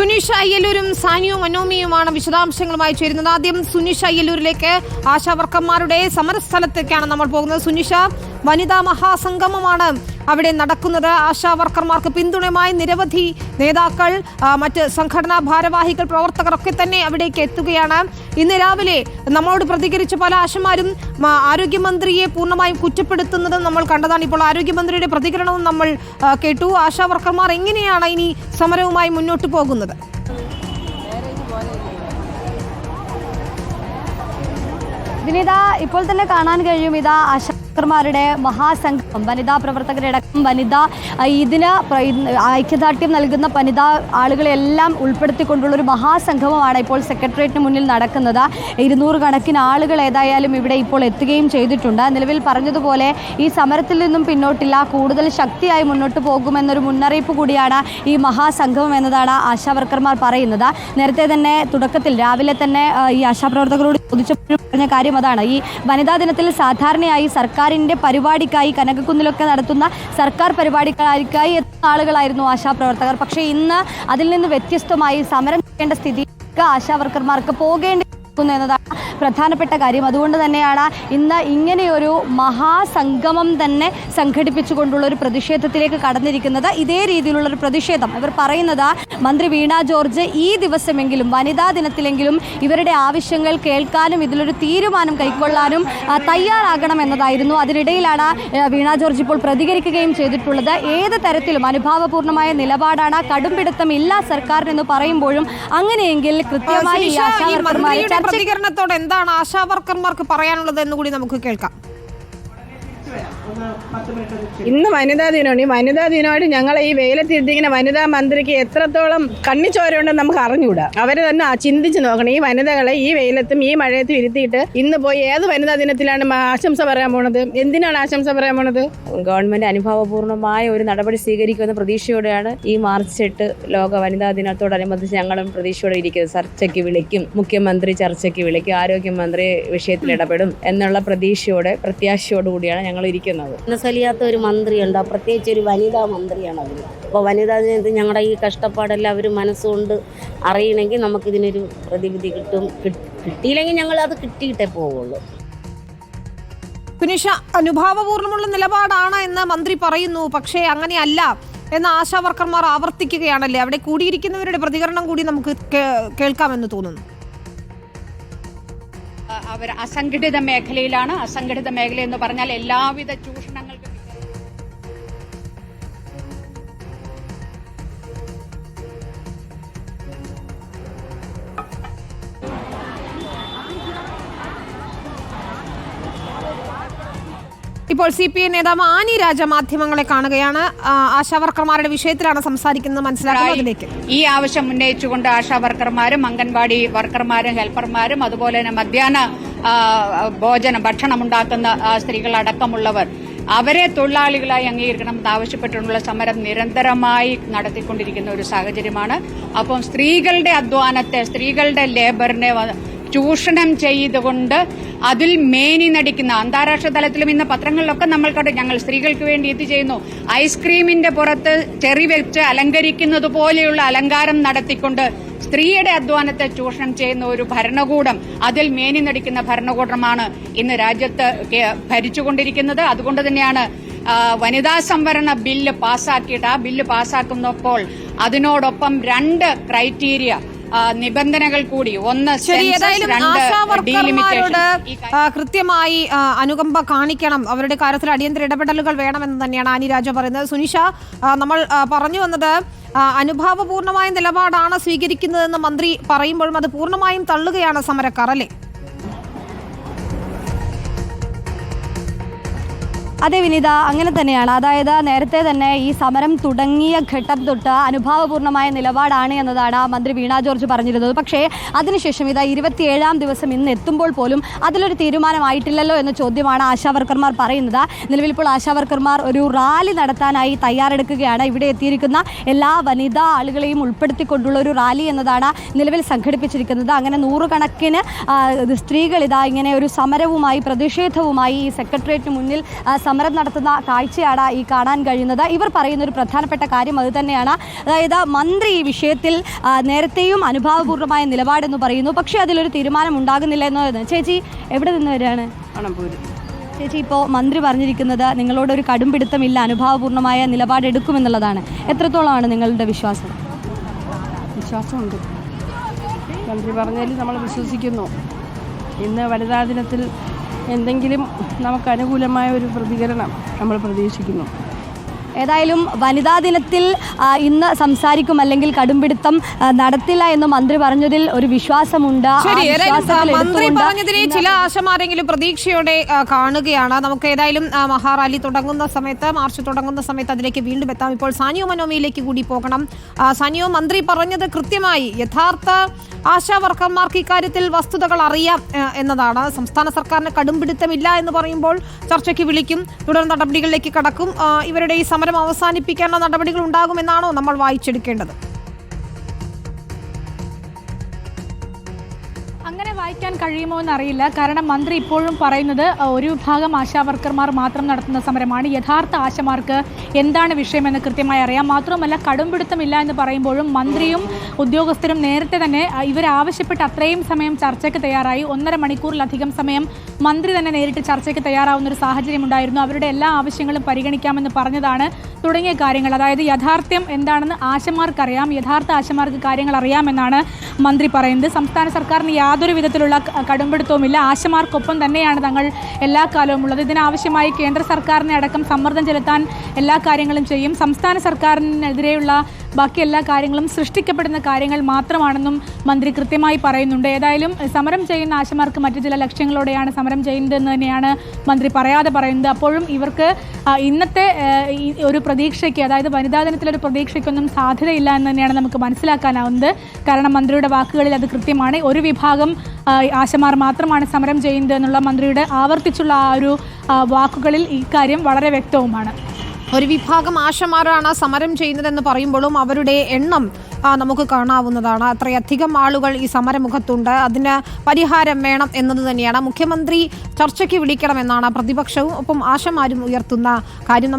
സുനിഷ അയ്യലൂരും സാനിയോ മനോമിയുമാണ് വിശദാംശങ്ങളുമായി ചേരുന്നത്. ആദ്യം സുനിഷ അയ്യലൂരിലേക്ക് ആശാവർക്കന്മാരുടെ സമരസ്ഥലത്തേക്കാണ് നമ്മൾ പോകുന്നത്. സുനിഷ വനിതാ മഹാസംഗമമാണ് അവിടെ നടക്കുന്നത്. ആശാവർക്കർമാർക്ക് പിന്തുണയുമായി നിരവധി നേതാക്കൾ മറ്റ് സംഘടനാ ഭാരവാഹികൾ പ്രവർത്തകർ ഒക്കെ തന്നെ അവിടേക്ക് എത്തുകയാണ്. ഇന്ന് രാവിലെ നമ്മളോട് പ്രതികരിച്ച പല ആശമാരും ആരോഗ്യമന്ത്രിയെ പൂർണമായും കുറ്റപ്പെടുത്തുന്നത് നമ്മൾ കണ്ടതാണ്. ഇപ്പോൾ ആരോഗ്യമന്ത്രിയുടെ പ്രതികരണവും നമ്മൾ കേട്ടു. ആശാവർക്കർമാർ എങ്ങനെയാണ് ഇനി സമരവുമായി മുന്നോട്ട് പോകുന്നത്? ഇതാ ഇപ്പോൾ തന്നെ കാണാൻ കഴിയും ഇതാ ആശാക്കർമാരുടെ മഹാസംഘം വനിതാ പ്രവർത്തകരടക്കം വനിതാ ആ, ഇതിന് ഐക്യദാർഢ്യം നൽകുന്ന വനിതാ ആളുകളെല്ലാം ഉൾപ്പെടുത്തിക്കൊണ്ടുള്ള ഒരു മഹാസംഗമമാണ് ഇപ്പോൾ സെക്രട്ടേറിയറ്റിന് മുന്നിൽ നടക്കുന്നത്. ഇരുന്നൂറ് കണക്കിന് ആളുകൾ ഏതായാലും ഇവിടെ ഇപ്പോൾ എത്തുകയും ചെയ്തിട്ടുണ്ട്. നിലവിൽ പറഞ്ഞതുപോലെ ഈ സമരത്തിൽ നിന്നും പിന്നോട്ടില്ല. കൂടുതൽ ശക്തിയായി മുന്നോട്ട് പോകുമെന്നൊരു മുന്നറിയിപ്പ് കൂടിയാണ് ഈ മഹാസംഗമം എന്നതാണ് ആശാവർക്കർമാർ പറയുന്നത്. നേരത്തെ തന്നെ തുടക്കത്തിൽ രാവിലെ തന്നെ ഈ ആശാപ്രവർത്തകരോട് ചോദിച്ചപ്പോഴും പറഞ്ഞ കാര്യം അതാണ്. ഈ വനിതാ ദിനത്തിൽ സാധാരണയായി സർക്കാരിന്റെ പരിപാടിക്കായി കനകക്കുന്നിലൊക്കെ നടത്തുന്ന സർക്കാർ പരിപാടിക്കായി എത്തുന്ന ആളുകളായിരുന്നു ആശാപ്രവർത്തകർ പക്ഷേ ഇന്ന് അതിൽ നിന്ന് വ്യത്യസ്തമായി സമരം ചെയ്യേണ്ട സ്ഥിതിക്ക് ആശാവർക്കർമാർക്ക് പോകേണ്ടി വന്നു എന്നതാണ് പ്രധാനപ്പെട്ട കാര്യം. അതുകൊണ്ട് തന്നെയാണ് ഇന്ന് ഇങ്ങനെയൊരു മഹാസംഗമം തന്നെ സംഘടിപ്പിച്ചുകൊണ്ടുള്ള ഒരു പ്രതിഷേധത്തിലേക്ക് കടന്നിരിക്കുന്നത്. ഇതേ രീതിയിലുള്ള ഒരു പ്രതിഷേധം. ഇവർ പറയുന്നത് മന്ത്രി വീണ ജോർജ് ഈ ദിവസമെങ്കിലും വനിതാ ദിനത്തിലെങ്കിലും ഇവരുടെ ആവശ്യങ്ങൾ കേൾക്കാനും ഇതിലൊരു തീരുമാനം കൈക്കൊള്ളാനും തയ്യാറാകണം എന്നതായിരുന്നു. അതിനിടയിലാണ് വീണ ജോർജ് ഇപ്പോൾ പ്രതികരിക്കുകയും ചെയ്തിട്ടുള്ളത്. ഏത് തരത്തിലും അനുഭാവപൂർണമായ നിലപാടാണ്. കടുംപിടുത്തം ഇല്ല സർക്കാരിനെന്ന് പറയുമ്പോഴും അങ്ങനെയെങ്കിൽ കൃത്യമായി പ്രതികരണത്തോട് എന്താണ് ആശാവർക്കർമാർക്ക് പറയാനുള്ളത് എന്ന് കൂടി നമുക്ക് കേൾക്കാം. ഇന്ന് വനിതാ ദിനമാണ് ഈ വനിതാ ദിനമായിട്ട് ഞങ്ങൾ ഈ വെയിലത്തിരുത്തിക്കുന്ന വനിതാ മന്ത്രിക്ക് എത്രത്തോളം കണ്ണിച്ചോരുണ്ടെന്ന് നമുക്ക് അറിഞ്ഞുകൂടാ. അവർ തന്നെ ചിന്തിച്ച് നോക്കണം. ഈ വനിതകളെ ഈ വെയിലത്തും ഈ മഴയത്തും ഇരുത്തിയിട്ട് ഇന്ന് പോയി ഏത് വനിതാ ദിനത്തിലാണ് ആശംസ പറയാൻ പോണത്? എന്തിനാണ് ആശംസ പറയാൻ പോണത്? ഗവൺമെന്റ് അനുഭവപൂർണമായ ഒരു നടപടി സ്വീകരിക്കുമെന്ന പ്രതീക്ഷയോടെയാണ് ഈ മാർച്ച് എട്ട് ലോക വനിതാ ദിനത്തോടനുബന്ധിച്ച് ഞങ്ങളും പ്രതീക്ഷയോടെ ഇരിക്കുന്നത്. ചർച്ചയ്ക്ക് വിളിക്കും മുഖ്യമന്ത്രി ചർച്ചയ്ക്ക് വിളിക്കും ആരോഗ്യമന്ത്രി വിഷയത്തിൽ ഇടപെടും എന്നുള്ള പ്രതീക്ഷയോടെ പ്രത്യാശയോടുകൂടിയാണ് ഞങ്ങൾ ഇരിക്കുന്നത് മനസ്സലിയാത്ത ഒരു മന്ത്രിയുണ്ട്. പ്രത്യേകിച്ച് ഒരു വനിതാ മന്ത്രിയാണ് അവർ അപ്പോൾ വനിതാ ദിനത്തിൽ ഞങ്ങളുടെ ഈ കഷ്ടപ്പാടെല്ലാം അവർ മനസ്സുകൊണ്ട് അറിയണമെങ്കിൽ നമുക്കിതിനൊരു പ്രതിവിധി കിട്ടും. കിട്ടിയില്ലെങ്കിൽ ഞങ്ങൾ അത് കിട്ടിയിട്ടേ പോവുള്ളൂ. സുനിഷ അനുഭാവപൂർണമുള്ള നിലപാടാണ് എന്ന് മന്ത്രി പറയുന്നു. പക്ഷേ അങ്ങനെയല്ല എന്ന് ആശാവർക്കർമാർ ആവർത്തിക്കുകയാണല്ലേ? അവിടെ കൂടിയിരിക്കുന്നവരുടെ പ്രതികരണം കൂടി നമുക്ക് കേൾക്കാമെന്ന് തോന്നുന്നു. അവർ അസംഘടിത മേഖലയിലാണ്. അസംഘടിത മേഖല എന്ന് പറഞ്ഞാൽ എല്ലാവിധ ചൂഷണങ്ങൾക്കും ഇപ്പോൾ സി പി ഐ നേതാവ് ആനി രാജ മാധ്യമങ്ങളെ കാണുകയാണ്. ആശാവർക്കർമാരുടെ വിഷയത്തിലാണ് സംസാരിക്കുന്നത് മനസ്സിലാക്കുന്നത് അതിലേക്ക്. ഈ ആവശ്യം ഉന്നയിച്ചുകൊണ്ട് ആശാവർക്കർമാരും അംഗൻവാടി വർക്കർമാരും ഹെൽപ്പർമാരും അതുപോലെ തന്നെ മധ്യാഹ്ന ഭോജനം ഭക്ഷണം ഉണ്ടാക്കുന്ന സ്ത്രീകളടക്കമുള്ളവർ അവരെ തൊഴിലാളികളായി അംഗീകരിക്കണമെന്ന് ആവശ്യപ്പെട്ടുള്ള സമരം നിരന്തരമായി നടത്തിക്കൊണ്ടിരിക്കുന്ന ഒരു സാഹചര്യമാണ്. അപ്പം സ്ത്രീകളുടെ അധ്വാനത്തെ സ്ത്രീകളുടെ ലേബറിനെ ചൂഷണം ചെയ്തുകൊണ്ട് അതിൽ മേനി നടിക്കുന്ന അന്താരാഷ്ട്ര തലത്തിലും ഇന്ന് പത്രങ്ങളിലൊക്കെ നമ്മൾ കണ്ടു. ഞങ്ങൾ സ്ത്രീകൾക്ക് വേണ്ടി എത്തിച്ചേരുന്നു ഐസ്ക്രീമിന്റെ പുറത്ത് ചെറി വെച്ച് അലങ്കരിക്കുന്നത് പോലെയുള്ള അലങ്കാരം നടത്തിക്കൊണ്ട് സ്ത്രീയുടെ അധ്വാനത്തെ ചൂഷണം ചെയ്യുന്ന ഒരു ഭരണകൂടം. അതിൽ മേനി നടിക്കുന്ന ഭരണകൂടമാണ് ഇന്ന് രാജ്യത്ത് ഭരിച്ചുകൊണ്ടിരിക്കുന്നത്. അതുകൊണ്ട് തന്നെയാണ് വനിതാ സംവരണ ബില്ല് പാസ്സാക്കിയിട്ട് ആ ബില്ല് പാസ്സാക്കുന്നപ്പോൾ അതിനോടൊപ്പം രണ്ട് ക്രൈറ്റീരിയ നിബന്ധനകൾ കൂടി. ഒന്ന് ശരി ഏതായാലും ആശാവർക്കർമാരോട് കൃത്യമായി അനുകമ്പ കാണിക്കണം. അവരുടെ കാര്യത്തിൽ അടിയന്തര ഇടപെടലുകൾ വേണമെന്ന് തന്നെയാണ് ആനി രാജ പറയുന്നത്. സുനിഷ നമ്മൾ പറഞ്ഞു വന്നത് അനുഭാവപൂർണമായ നിലപാടാണ് സ്വീകരിക്കുന്നതെന്ന് മന്ത്രി പറയുമ്പോഴും അത് പൂർണമായും തള്ളുകയാണ് സമരക്കാർ അല്ലേ? അതെ വിനീത അങ്ങനെ തന്നെയാണ്. അതായത് നേരത്തെ തന്നെ ഈ സമരം തുടങ്ങിയ ഘട്ടം തൊട്ട് അനുഭാവപൂർണമായ നിലപാടാണ് എന്നതാണ് മന്ത്രി വീണ ജോർജ് പറഞ്ഞിരുന്നത്. പക്ഷേ അതിനുശേഷം ഇതാ ഇരുപത്തിയേഴാം ദിവസം ഇന്ന് എത്തുമ്പോൾ പോലും അതിലൊരു തീരുമാനമായിട്ടില്ലല്ലോ എന്ന ചോദ്യമാണ് ആശാവർക്കർമാർ പറയുന്നത്. നിലവിലിപ്പോൾ ആശാവർക്കർമാർ ഒരു റാലി നടത്താനായി തയ്യാറെടുക്കുകയാണ്. ഇവിടെ എത്തിയിരിക്കുന്ന എല്ലാ വനിതാ ആളുകളെയും ഉൾപ്പെടുത്തിക്കൊണ്ടുള്ള ഒരു റാലി എന്നതാണ് നിലവിൽ സംഘടിപ്പിച്ചിരിക്കുന്നത്. അങ്ങനെ നൂറുകണക്കിന് സ്ത്രീകൾ ഇതാ ഇങ്ങനെ ഒരു സമരവുമായി പ്രതിഷേധവുമായി ഈ സെക്രട്ടേറിയറ്റിന് മുന്നിൽ സമരം നടത്തുന്ന കാഴ്ചയാണ് ഈ കാണാൻ കഴിയുന്നത്. ഇവർ പറയുന്ന ഒരു പ്രധാനപ്പെട്ട കാര്യം അത് തന്നെയാണ്. അതായത് മന്ത്രി ഈ വിഷയത്തിൽ നേരത്തെയും അനുഭാവപൂർണമായ നിലപാടെന്ന് പറയുന്നു. പക്ഷേ അതിലൊരു തീരുമാനം ഉണ്ടാകുന്നില്ല എന്ന് ചേച്ചി എവിടെ നിന്ന് വരികയാണ്? ചേച്ചി ഇപ്പോൾ മന്ത്രി പറഞ്ഞിരിക്കുന്നത് നിങ്ങളോടൊരു കടുംപിടുത്തമില്ല അനുഭാവപൂർണമായ നിലപാടെടുക്കുമെന്നുള്ളതാണ് എത്രത്തോളമാണ് നിങ്ങളുടെ വിശ്വാസം? വിശ്വാസമുണ്ട്. മന്ത്രി പറഞ്ഞതിൽ നമ്മൾ വിശ്വസിക്കുന്നു. ഇന്ന് വനിതാ ദിനത്തിൽ എന്തെങ്കിലും നമുക്ക് അനുകൂലമായ ഒരു പ്രതികരണം നമ്മൾ പ്രതീക്ഷിക്കുന്നു. ഏതായാലും വനിതാ ദിനത്തിൽ ഇന്ന് സംസാരിക്കും അല്ലെങ്കിൽ കടുംപിടുത്തം നടത്തില്ല എന്ന് മന്ത്രി പറഞ്ഞതിൽ ഒരു വിശ്വാസമുണ്ട്. മന്ത്രി പറഞ്ഞതിനെ ചില ആശമാരെങ്കിലും പ്രതീക്ഷയോടെ കാണുകയാണ്. നമുക്ക് ഏതായാലും മഹാറാലി തുടങ്ങുന്ന സമയത്ത് മാർച്ച് തുടങ്ങുന്ന സമയത്ത് അതിലേക്ക് വീണ്ടും എത്താം. ഇപ്പോൾ സാനിയോ മനോമിയിലേക്ക് കൂടി പോകണം. സാനിയോ മന്ത്രി പറഞ്ഞത് കൃത്യമായി. യഥാർത്ഥ ആശാ വർക്കർമാർക്ക് ഇക്കാര്യത്തിൽ വസ്തുതകൾ അറിയാം എന്നതാണ്. സംസ്ഥാന സർക്കാരിന് കടുംപിടുത്തമില്ല എന്ന് പറയുമ്പോൾ ചർച്ചയ്ക്ക് വിളിക്കും. തുടർ നടപടികളിലേക്ക് കടക്കും. ഇവരുടെ ഈ സമരം അവസാനിപ്പിക്കാനുള്ള നടപടികൾ ഉണ്ടാകുമെന്നാണോ നമ്മൾ വായിച്ചെടുക്കേണ്ടത്? അങ്ങനെ വായിക്കാൻ കഴിയുമോ എന്നറിയില്ല. കാരണം മന്ത്രി ഇപ്പോഴും പറയുന്നത് ഒരു വിഭാഗം ആശാവർക്കർമാർ മാത്രം നടത്തുന്ന സമരമാണ്. യഥാർത്ഥ ആശമാർക്ക് എന്താണ് വിഷയമെന്ന് കൃത്യമായി അറിയാം. മാത്രമല്ല കടുംപിടുത്തമില്ല എന്ന് പറയുമ്പോഴും മന്ത്രിയും ഉദ്യോഗസ്ഥരും നേരത്തെ തന്നെ ഇവരാവശ്യപ്പെട്ട് അത്രയും സമയം ചർച്ചയ്ക്ക് തയ്യാറായി. ഒന്നര മണിക്കൂറിലധികം സമയം മന്ത്രി തന്നെ നേരിട്ട് ചർച്ചയ്ക്ക് തയ്യാറാവുന്ന ഒരു സാഹചര്യം ഉണ്ടായിരുന്നു അവരുടെ എല്ലാ ആവശ്യങ്ങളും പരിഗണിക്കാമെന്ന് പറഞ്ഞതാണ് തുടങ്ങിയ കാര്യങ്ങൾ. അതായത് യഥാർത്ഥ്യം എന്താണെന്ന് ആശമാർക്കറിയാം. യഥാർത്ഥ ആശമാർക്ക് കാര്യങ്ങൾ അറിയാമെന്നാണ് മന്ത്രി പറയുന്നത്. സംസ്ഥാന സർക്കാരിന് യാതൊരു വിധത്തിലുള്ള കടുംപിടുത്തവുമില്ല. ആശമാർക്കൊപ്പം തന്നെയാണ് തങ്ങൾ എല്ലാ കാലവും ഉള്ളത്. ഇതിനാവശ്യമായി കേന്ദ്ര സർക്കാരിനെ അടക്കം സമ്മർദ്ദം ചെലുത്താൻ എല്ലാ കാര്യങ്ങളും ചെയ്യും. സംസ്ഥാന സർക്കാരിനെതിരെയുള്ള ബാക്കി എല്ലാ കാര്യങ്ങളും സൃഷ്ടിക്കപ്പെടുന്ന കാര്യങ്ങൾ മാത്രമാണെന്നും മന്ത്രി കൃത്യമായി പറയുന്നുണ്ട്. ഏതായാലും സമരം ചെയ്യുന്ന ആശമാർക്ക് മറ്റു ചില ലക്ഷ്യങ്ങളോടെയാണ് സമരം ചെയ്യുന്നതെന്ന് തന്നെയാണ് മന്ത്രി പറയാതെ പറയുന്നത്. അപ്പോഴും ഇവർക്ക് ഇന്നത്തെ ഒരു പ്രതീക്ഷയ്ക്ക് അതായത് വനിതാ ദിനത്തിലൊരു പ്രതീക്ഷയ്ക്കൊന്നും സാധ്യതയില്ല എന്ന് തന്നെയാണ് നമുക്ക് മനസ്സിലാക്കാനാവുന്നത്. കാരണം മന്ത്രിയുടെ വാക്കുകളിൽ അത് കൃത്യമാണ്. ഒരു വിഭാഗം ആശമാർ മാത്രമാണ് സമരം ചെയ്യുന്നത് എന്നുള്ള മന്ത്രിയുടെ ആവർത്തിച്ചുള്ള ആ ഒരു വാക്കുകളിൽ ഇക്കാര്യം വളരെ വ്യക്തവുമാണ്. ഒരു വിഭാഗം ആശമാരാണ് സമരം ചെയ്യുന്നതെന്ന് പറയുമ്പോഴും അവരുടെ എണ്ണം നമുക്ക് കാണാവുന്നതാണ്. അത്രയധികം ആളുകൾ ഈ സമരമുഖത്തുണ്ട്. അതിന് പരിഹാരം വേണം എന്നത് തന്നെയാണ്. മുഖ്യമന്ത്രി ചർച്ചയ്ക്ക് വിളിക്കണമെന്നാണ് പ്രതിപക്ഷവും ഒപ്പം ആശമാരും ഉയർത്തുന്ന കാര്യം.